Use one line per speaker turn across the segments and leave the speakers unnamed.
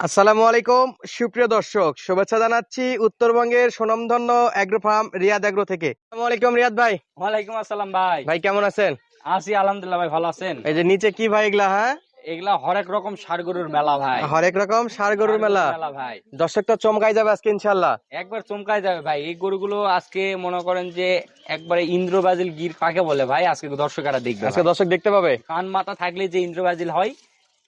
আসসালামু আলাইকুম সুপ্রিয় দর্শক শুভেচ্ছা জানাচ্ছি উত্তরবঙ্গের সুনামধন্য অ্যাগ্রো ফার্ম রিয়াদ অ্যাগ্রো থেকে। আসসালামু আলাইকুম রিয়াদ ভাই।
ওয়ালাইকুম আসসালাম ভাই।
ভাই কেমন আছেন?
আছি আলহামদুলিল্লাহ ভাই ভালো আছেন?
এই যে নিচে কি ভাই এগুলা হ্যাঁ?
এগুলা হরেক রকম সার গরুর মেলা ভাই।
হরেক রকম সার গরুর মেলা।
মেলা ভাই।
দর্শক তো চমকাই যাবে আজকে ইনশাল্লাহ
একবার চমকায় যাবে ভাই। এই গরুগুলো আজকে মনে করেন যে একবারে ইন্দ্রবাজিল গির কাকে বলে ভাই আজকে দর্শকেরা দেখবে
আজকে দর্শক দেখতে পাবে?
কান মাথা থাকলে যে ইন্দ্রবাজিল হয়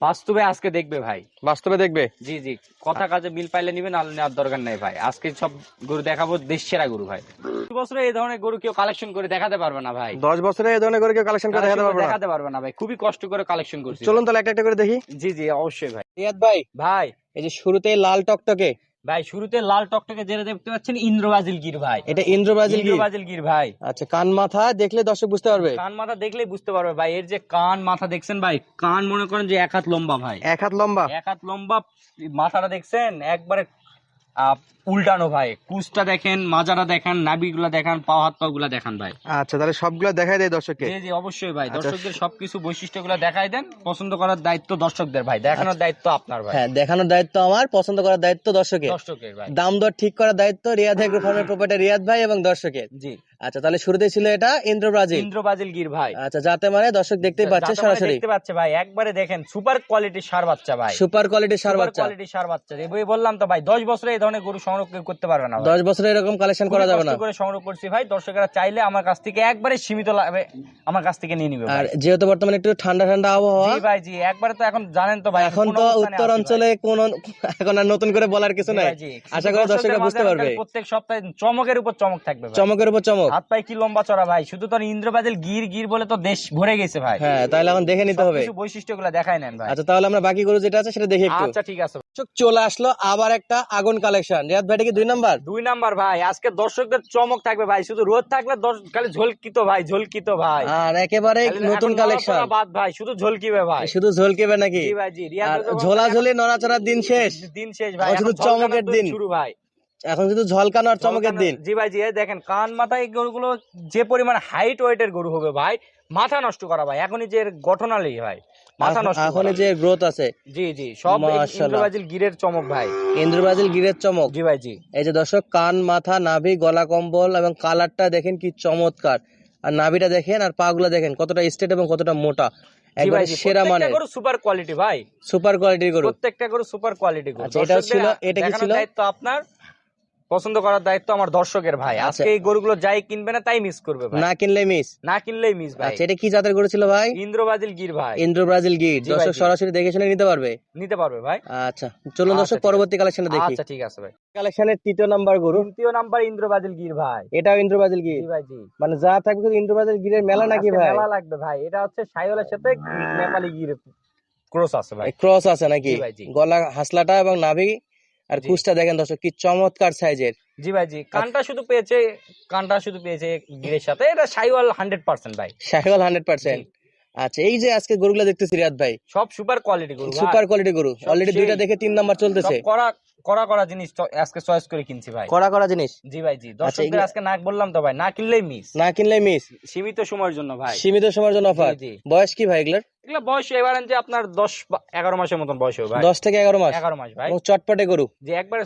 বাস্তবে আজকে দেখবে ভাই।
বাস্তবে দেখবে?
জি জি। কথা কাজে মিল পাইলে নিবেন আর নেওয়ার দরকার নাই ভাই। আজকে সব গরু দেখাবো দেশ সেরা গরু ভাই। দশ বছরে এই ধরনের গরু কেউ কালেকশন করে দেখাতে পারবে না ভাই।
দশ বছরে এই ধরনের গরু কেউ কালেকশন করে দেখাতে পারবে না?
দেখাতে পারবে না ভাই। খুবই কষ্ট করে কালেকশন করছি
চলুন তাহলে একটা একটা করে দেখি।
জি জি অবশ্যই ভাই।
রিয়াদ ভাই
ভাই।
এই যে শুরুতে লাল টকটকে
ভাই শুরুতে লাল টকটকে যেটা দেখতে পাচ্ছেন ইন্দ্রবাজিল গির ভাই।
এটা ইন্দ্রবাজিল
ইন্দ্রবাজিল গির ভাই।
আচ্ছা কান মাথা দেখলে দর্শক বুঝতে পারবে।
কান মাথা দেখলে বুঝতে পারবে ভাই এর যে কান মাথা দেখছেন ভাই কান মনে করেন যে এক হাত লম্বা ভাই।
এক হাত লম্বা।
এক হাত লম্বা মাথাটা দেখছেন একবারে উল্টানো ভাই। কুচটা দেখেন মাজারা দেখেন নাবিগুলা দেখান হাত পা গুলা দেখান ভাই।
আচ্ছা তাহলে সবগুলো দেখাই দেয় দর্শককে?
জি জি অবশ্যই ভাই।
আচ্ছা।
দর্শকদের সবকিছু বৈশিষ্ট্যগুলা দেখাই দেন। পছন্দ করার দায়িত্ব দর্শকদের ভাই। দেখানোর দায়িত্ব আপনার ভাই।
হ্যাঁ দেখানোর দায়িত্ব আমার পছন্দ করার দায়িত্ব দর্শকের।
দর্শকের ভাই।
দাম দর ঠিক করার দায়িত্ব রিয়াদ ফার্মের প্রপার্টি রিয়াদ ভাই এবং দর্শকের।
জি।
আচ্ছা তাহলে শুরুতে ছিল এটা ইন্দ্র ব্রাজিল
ইন্দ্রবাজিল গির ভাই।
আচ্ছা যাতে মানে দর্শক দেখতেই পাচ্ছে
মানে
সরাসরি।
দেখতে পাচ্ছে ভাই একবারে দেখেন সুপার কোয়ালিটির সার বাচ্চা ভাই।
সুপার কোয়ালিটির সার বাচ্চা।
কোয়ালিটির সার বাচ্চা। এই বললাম তো ভাই দশ বছরে এই ধরনের গরু সংরক্ষণ করতে পারবে না ভাই।
দশ বছরে এরকম কালেকশন করা যাবে না।
করে সংগ্রহ করছি ভাই দর্শকেরা চাইলে আমার কাছ থেকে একবারে সীমিত লাগবে আমার কাছ থেকে নিয়ে নিবে
আর যেহেতু বর্তমানে একটু ঠান্ডা ঠান্ডা আবহাওয়া
জি ভাই জি একবারে তো এখন জানেন তো ভাই
এখন তো উত্তর অঞ্চলে কোন এখন আর নতুন করে বলার কিছু নাই। আশা করি দর্শকরা বুঝতে পারবে।
প্রত্যেক সপ্তাহে চমকের উপর চমক থাকবে ভাই।
চমকের উপর চমক।
হাত পায়ে কি লম্বা চড়া ভাই? শুধু তো ইন্দ্রবাজিল গির গির বলে তো দেশ ভরে গেছে ভাই।
হ্যাঁ তাহলে এখন দেখে নিতে হবে।
কিছু বৈশিষ্ট্যগুলো দেখাই নেন ভাই।
আচ্ছা তাহলে আমরা বাকি গরু যেটা আছে সেটা দেখি একটু।
আচ্ছা ঠিক আছে।
চলে আসলো আবার একটা আগুন কালেকশন। রিয়াদ ভাইটা কি দুই নাম্বার?
দুই নাম্বার ভাই। আজকে দর্শকদের চমক থাকবে ভাই। শুধু রোদ থাকলে খালি ঝলকিত ভাই ঝলকিত ভাই।
আর একেবারে নতুন কালেকশন।
বাদ ভাই শুধু ঝলকিবে ভাই।
শুধু ঝলকেবে নাকি?
জি ভাই
আর ঝোলাঝুলি নড়াচড়ার দিন শেষ।
দিন শেষ ভাই।
শুধু চমকের দিন।
শুরু ভাই।
এখন শুধু ঝলকানো আর চমকের দিন।
জি ভাই জি দেখেন কান মাথায় এই গরুগুলো যে পরিমাণ হাইট ওয়েটের গরু হবে ভাই মাথা নষ্ট করা ভাই এখনই যে এর গঠনালি ভাই মাথা নষ্ট
এখন যে গ্রোথ আছে।
জি জি সব ইন্দ্রবাজিল গিরের চমক ভাই।
ইন্দ্র ব্রাজিল গিরের চমক।
জি ভাই জি।
এই যে দর্শক কান মাথা নাভি গলা কম্বল এবং কালারটা দেখেন কি চমৎকার। আর নাভিটা দেখেন আর পা গুলা দেখেন কতটা স্ট্রেট এবং কতটা মোটা। একবারে সেরা মানে
সুপার কোয়ালিটি ভাই।
সুপার কোয়ালিটির গরু।
প্রত্যেকটা গরু সুপার কোয়ালিটি গরু।
আচ্ছা, এটা ছিল- এটা কি ছিল?
দায়িত্ব আপনার। পছন্দ করার দায়িত্ব আমার দর্শকের ভাই।
আচ্ছা।
আজকে এই গরুগুলো যাই কিনবে না তাই মিস করবে ভাই।
না কিনলে মিস
না কিনলেই মিস ভাই।
আচ্ছা এটা কি জাতের গরু ছিল ভাই?
ইন্দ্রবাজিল গির ভাই।
ইন্দ্র ব্রাজিল গির দর্শক সরাসরি দেখে শুনে নিতে পারবে?
নিতে পারবে ভাই।
আচ্ছা চলুন
আচ্ছা,
দর্শক পরবর্তী কালেকশনে দেখি।
আচ্ছা ঠিক আছে ভাই।
কালেকশনের তৃতীয় নাম্বার গরু।
তৃতীয় নাম্বার ইন্দ্রবাজিল গির ভাই।
এটাও ইন্দ্র ব্রাজিল গির
ভাই জি।
মানে যা থাকবে শুধু ইন্দ্র ব্রাজিল গিরের মেলা নাকি ভাই?
মেলা লাগবে ভাই। এটা হচ্ছে সাইওয়ালের সাথে নেপালি গির। ক্রস আছে ভাই।
ক্রস আছে নাকি গলা হাসলাটা এবং নাভি আর
জি।
দেখেন দর্শক কি চমৎকার সাইজের।
জি ভাই জি। কানটা শুধু পেয়েছে কানটা শুধু পেয়েছে গিরের সাথে। এটা সাইওয়াল হান্ড্রেড পার্সেন্ট ভাই।
Sahiwal hundred percent. আচ্ছা এই যে আজকে গরুগুলো দেখতেছি রিয়াদ ভাই।
সব সুপার কোয়ালিটি গরু
সুপার কোয়ালিটি গরু। অলরেডি দুইটা দেখে তিন নাম্বার চলতেছে।
করা করা করা জিনিস আজকে চয়েস করে কিনছি ভাই।
কড়া করা জিনিস?
জি ভাই জি। দর্শকদের আজকে না বললাম তো ভাই না কিনলেই মিস
না কিনলে মিস
সীমিত সময়ের জন্য ভাই।
সীমিত সময়ের জন্য অফার। বয়স কি ভাই এগুলোর?
এগুলো বয়স এবারেন যে আপনার দশ এগারো মাসের মতন বয়স হবে ভাই।
দশ থেকে এগারো মাস?
এগারো মাস ভাই।
চটপটে গরু।
যে একবার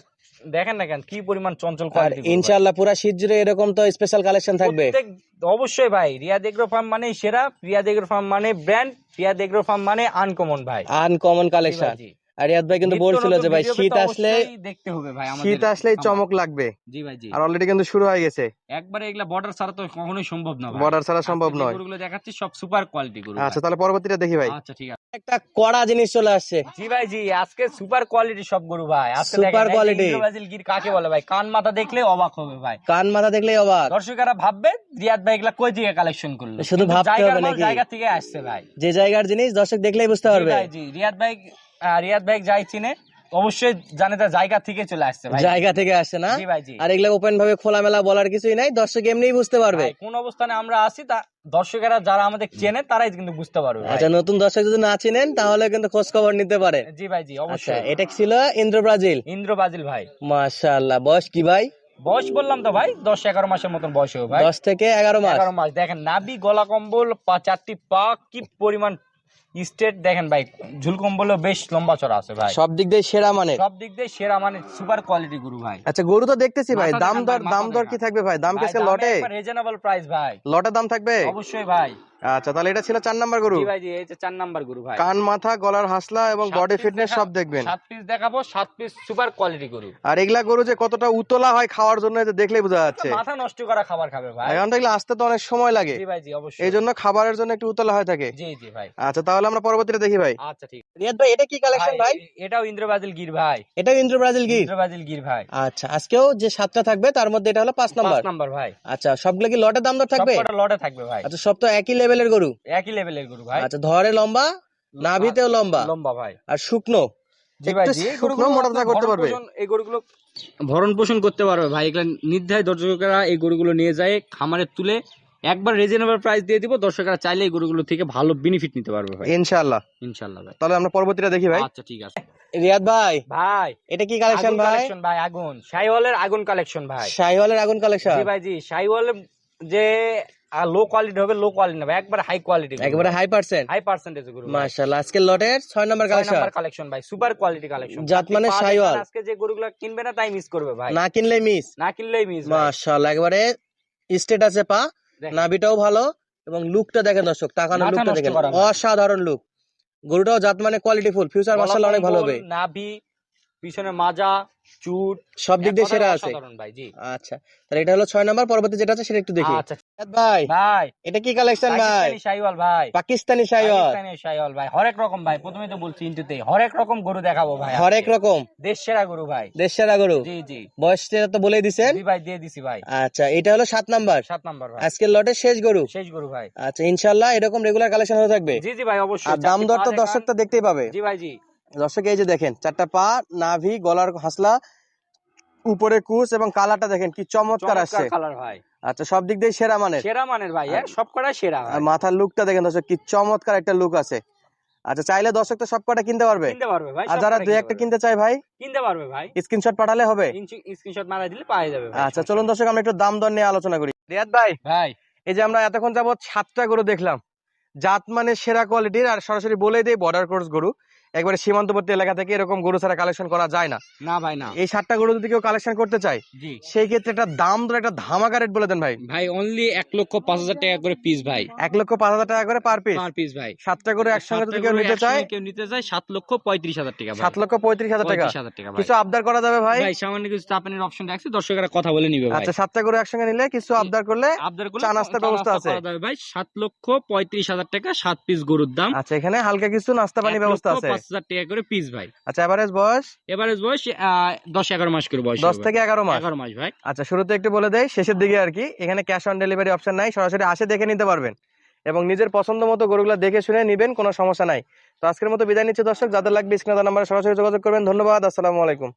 দেখেন না কেন কি পরিমাণ চঞ্চল
ইনশাআল্লাহ পুরা শীত জুড়ে এরকম তো স্পেশাল কালেকশন থাকবে।
প্রত্যেক অবশ্যই ভাই রিয়াদ এগ্রো ফার্ম মানে সেরা রিয়াদ এগ্রো ফার্ম মানে ব্র্যান্ড রিয়াদ এগ্রো ফার্ম মানে আনকমন ভাই।
Uncommon collection. আর রিয়াদ ভাই কিন্তু বলছিল যে ভাই শীত আসলে
দেখতে হবে ভাই আমাদের
শীত আসলেই চমক লাগবে।
জি ভাই জি।
আর অলরেডি কিন্তু শুরু হয়ে গেছে।
একবারে এগুলা বর্ডার ছাড়া তো কখনোই সম্ভব না
বর্ডার ছাড়া সম্ভব নয়।
গরুগুলো দেখাচ্ছি সব সুপার কোয়ালিটি গরু
আচ্ছা তাহলে পরবর্তীটা দেখি ভাই।
আচ্ছা ঠিক আছে।
একটা কড়া জিনিস চলে আসছে।
জি ভাই জি আজকে সুপার কোয়ালিটি সব গরু ভাই। আজকে দেখেন
quality।
ইন্দ্রবাজিল গির কাকে বলে ভাই? কান মাথা দেখলে অবাক হবে ভাই।
কান মাথা দেখলেই অবাক।
দর্শকেরা ভাববে রিয়াদ ভাই এগুলা কই থেকে কালেকশন করল?
শুধু ভাবতে হবে নাকি?
জায়গা থেকে আসছে ভাই।
যে জায়গার জিনিস দর্শক দেখলেই বুঝতে
জি
পারবে।
ভাই জি রিয়াদ ভাই রিয়াদ ভাই যাই চিনে অবশ্যই জানে তার জায়গা থেকে চলে আসছে ভাই।
জায়গা থেকে না? আর এগুলো ওপেন ভাবে খোলামেলা বলার কিছুই নাই দর্শক এমনিই বুঝতে পারবে।
কোন অবস্থানে আমরা আছি তা দর্শকেরা যারা আমাদের চেনে তারাই কিন্তু বুঝতে পারবে
আচ্ছা নতুন দর্শক যদি না চিনেন তাহলে কিন্তু খোঁজ খবর নিতে পারে।
জি ভাই জি
আচ্ছা
অবশ্যই।
এটা ছিল ইন্দ্র ব্রাজিল।
ইন্দ্রবাজিল ভাই।
মাশাআল্লাহ বয়স কি ভাই?
বয়স বললাম তো ভাই দশ এগারো মাসের মতন বয়স হবে ভাই।
দশ থেকে এগারো মাস।
এগারো মাস দেখেন নাবি গলা কম্বল পা চারটি পা কি পরিমাণ স্টেট দেখেন ভাই ঝুল কম্বলও বেশ লম্বা চড়া আছে ভাই।
সব দিক দিয়ে সেরা মানে
সব দিক দিয়ে সেরা মানে সুপার কোয়ালিটি গরু ভাই।
আচ্ছা গরু তো দেখতেছি ভাই দাম দর দাম দর কি থাকবে ভাই? দাম কি লটে?
রিজনেবল প্রাইস ভাই।
লটে দাম থাকবে?
অবশ্যই ভাই।
আচ্ছা তাহলে এটা ছিল চার নাম্বার গরু?
জি ভাই জি এই যে চার নাম্বার গরু ভাই।
কান মাথা গলার হাসলা এবং বডি ফিটনেস সব দেখবেন।
সাত পিস দেখাবো সাত পিস সুপার কোয়ালিটি গরু।
আর এগুলা গরু যে কতটা উতলা হয় খাওয়ার জন্য যে দেখলেই বোঝা যাচ্ছে।
মাথা নষ্ট করা খাবার খাবে ভাই।
এখন দেখলে আসতে তো অনেক সময় লাগে।
জি ভাই জি অবশ্যই।
এই জন্য খাবারের জন্য একটু উতলা হয়ে থাকে।
জি জি ভাই।
আচ্ছা তাহলে আমরা পরবর্তীটা দেখি ভাই।
আচ্ছা ঠিক।
রিয়াদ ভাই এটা কি কালেকশন ভাই
এটাও ইন্দ্রবাজিল গির ভাই।
এটা Indubrasil Gir?
Indubrasil Gir ভাই।
আচ্ছা আজকেও যে সাতটা থাকবে তার মধ্যে এটা হলো পাঁচ নাম্বার
পাঁচ নাম্বার। ভাই।
আচ্ছা সবগুলো কি লটের দাম দর থাকবে?
সবকটা লটে থাকবে ভাই।
আচ্ছা সব তো একই লেভেলের গরু?
একই লেভেলের গরু ভাই।
আচ্ছা ধরে লম্বা নাভিতেও লম্বা।
লম্বা ভাই।
আর শুকনো?
জি ভাই
একটু
জি এই
শুকনো
গরুগুলো
মোটা তাজা করতে
ভরণ পোষণ- এই গরুগুলো ভরণ পোষণ করতে পারবে ভাই। এগুলা নির্ধারিত দর্শকেরা এই গরুগুলো নিয়ে যায় খামারে তুলে একবার রিজনেবল প্রাইস দিয়ে দিব দর্শকরা চাইলে এই গরুগুলো থেকে ভালো বেনিফিট নিতে পারবে ভাই।
ইনশাআল্লাহ।
ইনশাল্লাহ ভাই।
তাহলে আমরা পরবর্তীটা দেখি ভাই।
আচ্ছা ঠিক আছে।
রিয়াদ ভাই
ভাই
এটা কি কালেকশন
আগুন
ভাই?
কালেকশন ভাই আগুন। শাইওয়ালের আগুন কালেকশন ভাই।
শাহিওয়ালের আগুন কালেকশন
জি ভাই জি শাইওয়ালের যে লো কোয়ালিটি হবে লো কোয়ালিটি না একবার হাই কোয়ালিটি
একেবারে হাই পার্সেন্ট
হাই পার্সেন্টেজ গরু
মাশাআল্লাহ আজকে লটের ছয় নাম্বার
ছয়
কালেকশন
নাম্বার কালেকশন ভাই সুপার কোয়ালিটি কালেকশন
জাত মানে শাইওয়াল।
আজকে যে গরুগুলো কিনবে না তাই মিস করবে ভাই।
না কিনলে মিস
না কিনলেই মিস
মাশাআল্লাহ একেবারে স্টেট আছে পা। নাভিটাও ভালো এবং লুকটা দেখেন দর্শক তাকানোর
মাথা
লুকটা দেখেন। অসাধারণ লুক গরুটাও জাত মানে কোয়ালিটি ফুল ফিউচার মাশাআল্লাহ অনেক ভালো হবে।
নাভি পিছনে মাজা চুট
সব দিক দিয়ে সেরা আছে।
ভাই জি।
আচ্ছা তাহলে এটা হলো ছয় নাম্বার পরবর্তী যেটা আছে সেটা একটু দেখি।
আচ্ছা।
ভাই
ভাই
এটা কি কালেকশন ভাই?
পাকিস্তানি শাইওয়াল ভাই।
পাকিস্তানি শাহিওয়াল।
পাকিস্তানি শাইওয়াল ভাই হরেক রকম ভাই প্রথমে তো বলছি ইন্টুতে হরেক রকম গরু দেখাবো ভাই
হরেক রকম।
দেশ সেরা গরু ভাই।
দেশ সেরা গরু।
জি জি।
বয়সটা তো বলেই দিছেন।
জি ভাই দিয়ে দিছি ভাই।
আচ্ছা এটা হলো সাত নাম্বার।
সাত নাম্বার ভাই।
আজকের লটের শেষ গরু।
শেষ গরু ভাই।
আচ্ছা ইনশাল্লাহ এরকম রেগুলার কালেকশন হতে থাকবে।
জি জি ভাই অবশ্যই।
আর দাম দর তো। দর্শক তো দেখতেই পাবে।
জি ভাই জি।
দর্শক এই যে দেখেন চারটা পা নাভি গলার হাসলা উপরে কুচ এবং কালারটা দেখেন কি চমৎকার আসছে।
কালার ভাই।
আচ্ছা সব দিক দিয়ে সেরা মানের।
সেরা মানের ভাই হ্যাঁ সব কটাই সেরা
মাথার লুকটা দেখেন দর্শক কি চমৎকার একটা লুক আছে। আচ্ছা চাইলে দর্শক তো সব কটা কিনতে পারবে।
কিনতে পারবে ভাই
আর যারা দুই একটা কিনতে চায় ভাই
কিনতে পারবে ভাই।
স্ক্রিনশট পাঠালে হবে।
স্ক্রিনশট মারা দিলে পাওয়া যাবে
আচ্ছা চলুন দর্শক আমরা একটু দাম দর নিয়ে আলোচনা করি। রিয়াদ ভাই
ভাই।
এই যে আমরা এতক্ষণ যাবত সাতটা গরু দেখলাম। জাত মানে সেরা কোয়ালিটির আর সরাসরি বলে দেই বর্ডার ক্রস গরু। একবারে সীমান্তবর্তী এলাকা থেকে এরকম গরু ছাড়া কালেকশন করা যায় না।
না ভাই না।
এই সাতটা গরু যদি কেউ কালেকশন করতে চায়
জি।
সেই ক্ষেত্রে একটা দাম ধরে একটা ধামাকা রেট বলে দেন ভাই।
ভাই অনলি এক লক্ষ পাঁচ হাজার টাকা করে পিস ভাই।
এক লক্ষ পাঁচ হাজার টাকা করে পার পিস
পার পিস ভাই।
সাতটা গরু একসঙ্গে যদি কেউ নিতে চায়
কেউ নিতে চায় সাত লক্ষ পঁয়ত্রিশ হাজার টাকা ভাই।
সাত লক্ষ পঁয়ত্রিশ হাজার টাকা। কিছু আবদার করা যাবে ভাই?
ভাই সামান্য কিছু চাপানির অপশন রাখছে দর্শকেরা কথা বলে নিবে
আচ্ছা সাতটা গরু একসঙ্গে নিলে কিছু আবদার করলে
আবদার করলে
চা নাস্তার ব্যবস্থা আছে।
ভাই সাত লক্ষ পঁয়ত্রিশ হাজার টাকা সাত পিস গরুর দাম।
আচ্ছা এখানে হালকা কিছু নাস্তা পানি ব্যবস্থা আছে।
পাঁচ হাজার টাকা করে পিস ভাই।
আচ্ছা এভারেজ বয়স?
এভারেজ বয়স দশ এগারো মাস করে বয়স
দশ থেকে এগারো মাস?
এগারো মাস ভাই।
আচ্ছা শুরুতে একটু বলে দেয় শেষের দিকে আর কি। এখানে ক্যাশ অন ডেলিভারি অপশন নাই সরাসরি আসে দেখে নিতে পারবেন। এবং নিজের পছন্দ মতো গরুগুলো দেখে শুনে নিবেন কোনো সমস্যা নাই। তো আজকের মতো বিদায় নিচ্ছে দর্শক যাদের লাগবে স্ক্রিনে নাম্বারে সরাসরি যোগাযোগ করবেন। ধন্যবাদ আসসালামু আলাইকুম।